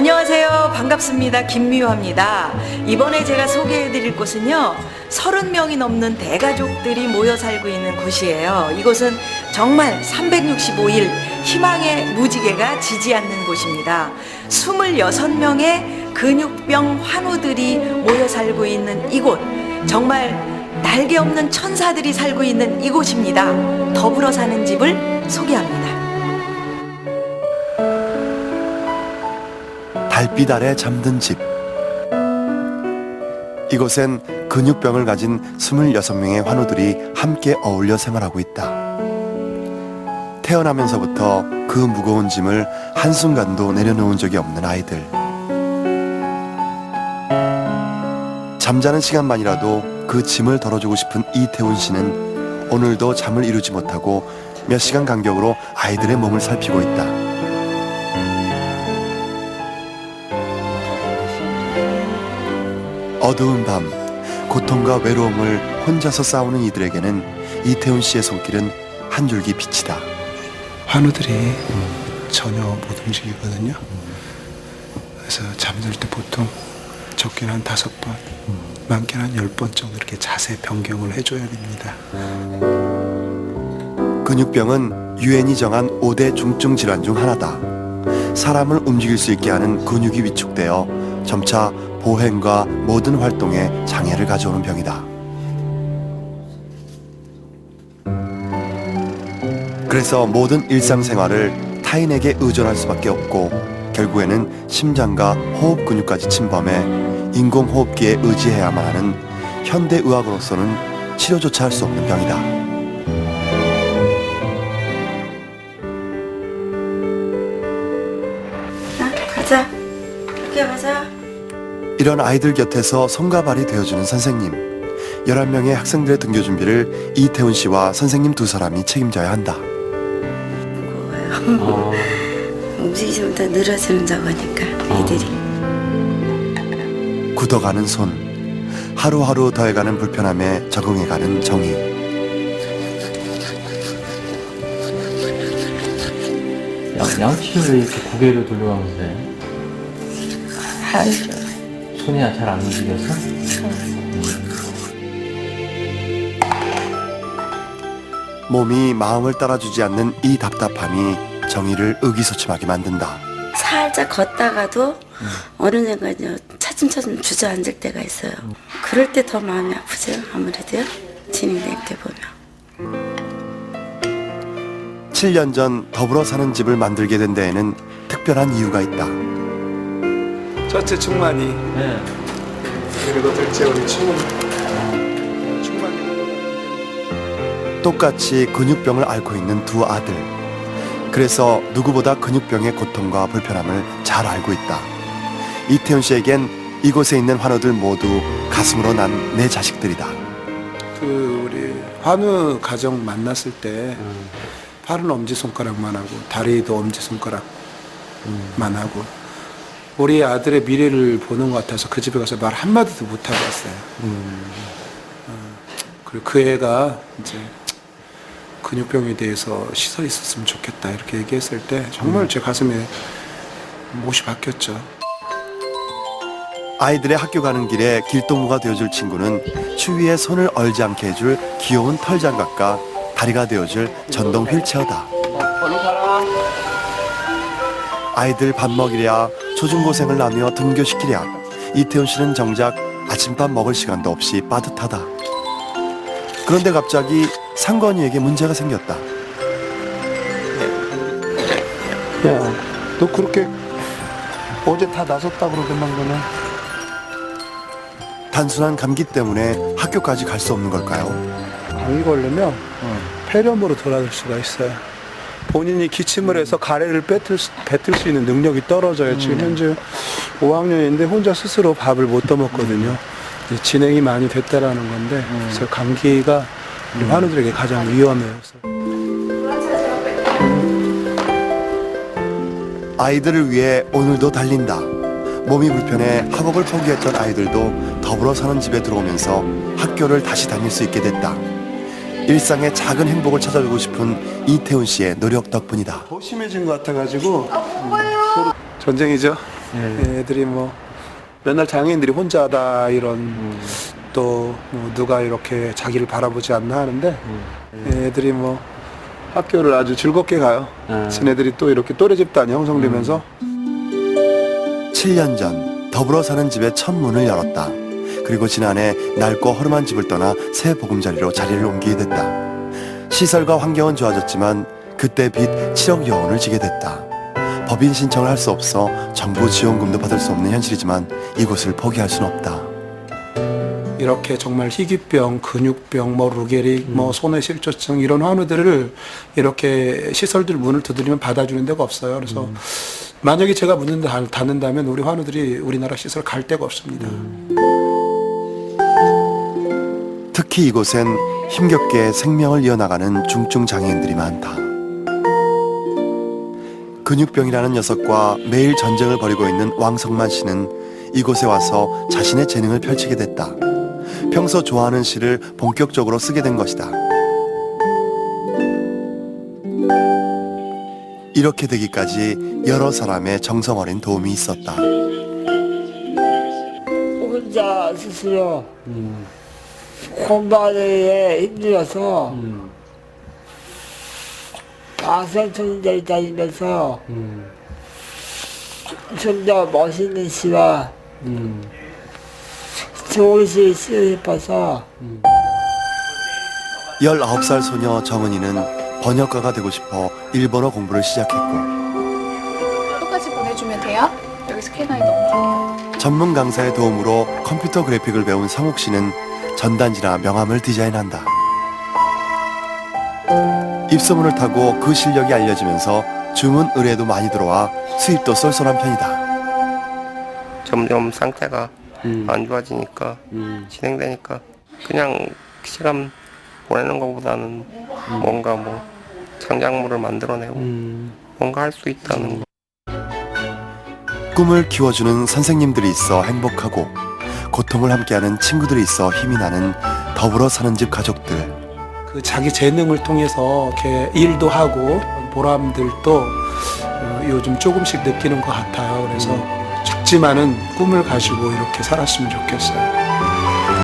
안녕하세요. 반갑습니다. 김미화입니다. 이번에 제가 소개해 드릴 곳은요. 30명이 넘는 대가족들이 모여 살고 있는 곳이에요. 이곳은 정말 365일 희망의 무지개가 지지 않는 곳입니다. 26명의 근육병 환우들이 모여 살고 있는 이곳. 정말 날개 없는 천사들이 살고 있는 이곳입니다. 더불어 사는 집을 소개합니다. 달빛 아래 잠든 집. 이곳엔 근육병을 가진 26명의 환우들이 함께 어울려 생활하고 있다. 태어나면서부터 그 무거운 짐을 한순간도 내려놓은 적이 없는 아이들. 잠자는 시간만이라도 그 짐을 덜어주고 싶은 이태훈 씨는 오늘도 잠을 이루지 못하고 몇 시간 간격으로 아이들의 몸을 살피고 있다. 어두운 밤, 고통과 외로움을 혼자서 싸우는 이들에게는 이태훈 씨의 손길은 한 줄기 빛이다. 환우들이 전혀 못 움직이거든요. 그래서 잠들 때 보통 적게는 한 다섯 번, 많게는 한 열 번 정도 이렇게 자세 변경을 해줘야 됩니다. 근육병은 유엔이 정한 5대 중증 질환 중 하나다. 사람을 움직일 수 있게 하는 근육이 위축되어 점차 보행과 모든 활동에 장애를 가져오는 병이다. 그래서 모든 일상생활을 타인에게 의존할 수밖에 없고 결국에는 심장과 호흡 근육까지 침범해 인공호흡기에 의지해야만 하는 현대의학으로서는 치료조차 할 수 없는 병이다. 자, 가자. 학교 가자. 이런 아이들 곁에서 손과 발이 되어주는 선생님. 11명의 학생들의 등교 준비를 이태훈 씨와 선생님 두 사람이 책임져야 한다. 무거워요. 움직이시면 더 늘어지는 저거니까 애들이. 굳어가는 손. 하루하루 더해가는 불편함에 적응해가는 정의. 양, 양치를 왜 이렇게 고개를 돌려가면서 해? 알죠. 손이 잘안 움직여서? 몸이 마음을 따라주지 않는 이 답답함이 정의를 의기소침하게 만든다. 살짝 걷다가도 어느 순간 차츰차츰 주저앉을 때가 있어요. 그럴 때 더 마음이 아프죠. 아무래도요. 진행될 때 보면. 7년 전 더불어 사는 집을 만들게 된 데에는 특별한 이유가 있다. 첫째 충만이 네. 그리고 둘째 우리 충만. 충만이. 똑같이 근육병을 앓고 있는 두 아들. 그래서 누구보다 근육병의 고통과 불편함을 잘 알고 있다. 이태훈 씨에겐 이곳에 있는 환우들 모두 가슴으로 난 내 자식들이다. 그 우리 환우 가정 만났을 때 팔은 엄지 손가락만 하고 다리도 엄지 손가락만 하고 우리 아들의 미래를 보는 것 같아서 그 집에 가서 말 한마디도 못 하고 왔어요. 어, 그리고 그 애가 이제 근육병에 대해서 시설이 있었으면 좋겠다 이렇게 얘기했을 때 정말 제 가슴에 못이 박혔죠. 아이들의 학교 가는 길에 길동무가 되어줄 친구는 추위에 손을 얼지 않게 해줄 귀여운 털장갑과 다리가 되어줄 전동 휠체어다. 아이들 밥 먹이랴 초중고생을 나누어 등교시키랴 이태훈 씨는 정작 아침밥 먹을 시간도 없이 빠듯하다. 그런데 갑자기 상건이에게 문제가 생겼다. 야, 너 그렇게 어제 다 나섰다 그러더만 거는. 단순한 감기 때문에 학교까지 갈 수 없는 걸까요? 감기 걸리면 폐렴으로 돌아갈 수가 있어요. 본인이 기침을 해서 가래를 뱉을 수, 뱉을 수 있는 능력이 떨어져요. 지금 현재 5학년인데 혼자 스스로 밥을 못 떠먹거든요. 이제 진행이 많이 됐다라는 건데 그래서 감기가 우리 환우들에게 가장 위험해요. 아이들을 위해 오늘도 달린다. 몸이 불편해 학업을 포기했던 아이들도 더불어 사는 집에 들어오면서 학교를 다시 다닐 수 있게 됐다. 일상의 작은 행복을 찾아주고 싶은 이태훈 씨의 노력 덕분이다. 더 심해진 것 같아가지고 서로 전쟁이죠. 예. 애들이 뭐 맨날 장애인들이 혼자다 이런 음. 또뭐 누가 이렇게 자기를 바라보지 않나 하는데 음. 애들이 뭐 학교를 아주 즐겁게 가요. 아. 지네들이 또 이렇게 또래 집단이 형성되면서 7년 전 더불어 사는 집의 첫 문을 열었다. 그리고 지난해 낡고 허름한 집을 떠나 새 보금자리로 자리를 옮기게 됐다. 시설과 환경은 좋아졌지만 그때 빚 7억 여 원을 지게 됐다. 법인 신청을 할 수 없어 정부 지원금도 받을 수 없는 현실이지만 이곳을 포기할 수는 없다. 이렇게 정말 희귀병, 근육병, 뭐 루게릭, 뭐 손의 실조증 이런 환우들을 이렇게 시설들 문을 두드리면 받아주는 데가 없어요. 그래서 만약에 제가 문을 닫- 닫는다면 우리 환우들이 우리나라 시설 갈 데가 없습니다. 특히 이곳엔 힘겹게 생명을 이어나가는 중증 장애인들이 많다. 근육병이라는 녀석과 매일 전쟁을 벌이고 있는 왕성만 씨는 이곳에 와서 자신의 재능을 펼치게 됐다. 평소 좋아하는 시를 본격적으로 쓰게 된 것이다. 이렇게 되기까지 여러 사람의 정성 어린 도움이 있었다. 혼자 스스로 음. 공부하기에 힘들어서 음. 아산촌들 다니면서 음. 좀더 멋있는 시와 음. 좋은 시 쓰고 싶어서 19살 소녀 정은이는 번역가가 되고 싶어 일본어 공부를 시작했고 똑같이 보내주면 돼요? 여기 스캐너에 넣어줘. 전문 강사의 도움으로 컴퓨터 그래픽을 배운 성욱 씨는 전단지나 명함을 디자인한다. 입소문을 타고 그 실력이 알려지면서 주문 의뢰도 많이 들어와 수입도 쏠쏠한 편이다. 점점 상태가 음. 안 좋아지니까 음. 진행되니까 그냥 시간 보내는 것보다는 뭔가 뭐 창작물을 만들어내고 음. 뭔가 할 수 있다는 거. 꿈을 키워주는 선생님들이 있어 행복하고 고통을 함께하는 친구들이 있어 힘이 나는 더불어 사는 집 가족들. 그 자기 재능을 통해서 이렇게 일도 하고 보람들도 어, 요즘 조금씩 느끼는 것 같아요. 그래서 작지만은 꿈을 가지고 이렇게 살았으면 좋겠어요.